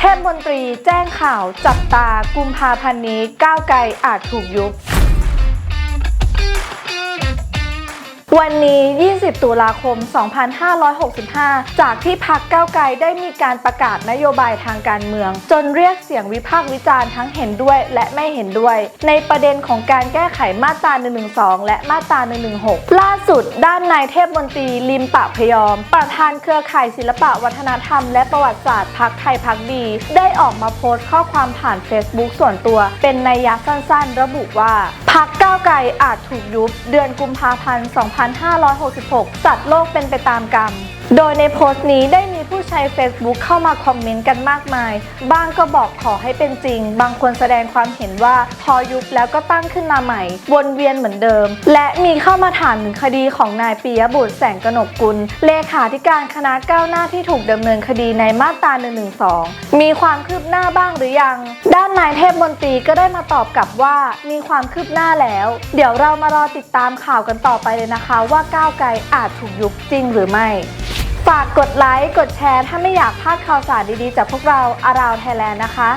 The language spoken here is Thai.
เทพมนตรีแจ้งข่าวจับตากุมภาพันธ์นี้ก้าวไกลอาจถูกยุบ วันนี้ 20 ตุลาคม 2565 จากที่พักเก้าไกลได้มีการประกาศนโยบายทางการเมือง จนเรียกเสียงวิพากษ์วิจารณ์ทั้งเห็นด้วยและไม่เห็นด้วย ในประเด็นของการแก้ไขมาตรา 112 และมาตรา 116 ล่าสุด ด้านนายเทพมนตรีลิมปะพยอม ประธานเครือข่ายศิลปะวัฒนธรรม และประวัติศาสตร์พักไทยพักดี ได้ออกมาโพสต์ข้อความผ่าน Facebook ส่วนตัว เป็นนัยยะสั้นๆ ระบุว่าพักก้าวไกลอาจถูกยุบเดือนกุมภาพันธ์ 2566 สัตว์โลกเป็นไปตามกรรม โดยในโพสต์นี้ได้มี ใช้ Facebook เข้ามาคอมเมนต์กันมากมาย บ้างก็บอกขอให้เป็นจริง บางคนแสดงความเห็นว่าพอยุบแล้วก็ตั้งขึ้นมาใหม่ วนเวียนเหมือนเดิม และมีเข้ามาถามถึงคดีของนายปียบุตรแสงกนกกุล เลขาธิการคณะก้าวหน้าที่ถูกดำเนินคดีในมาตรา 112 มีความคืบหน้าบ้างหรือยัง ด้านนายเทพมนตรีก็ได้มาตอบกลับว่ามีความคืบหน้าแล้ว เดี๋ยวเรามารอติดตามข่าวกันต่อไปเลยนะคะ ว่าก้าวไกลอาจถูกยุบจริงหรือไม่ ฝากกดไลค์ กดแชร์ ถ้าไม่อยากพลาดข่าวสารดีๆ จากพวกเราอาราวไทยแลนด์นะคะ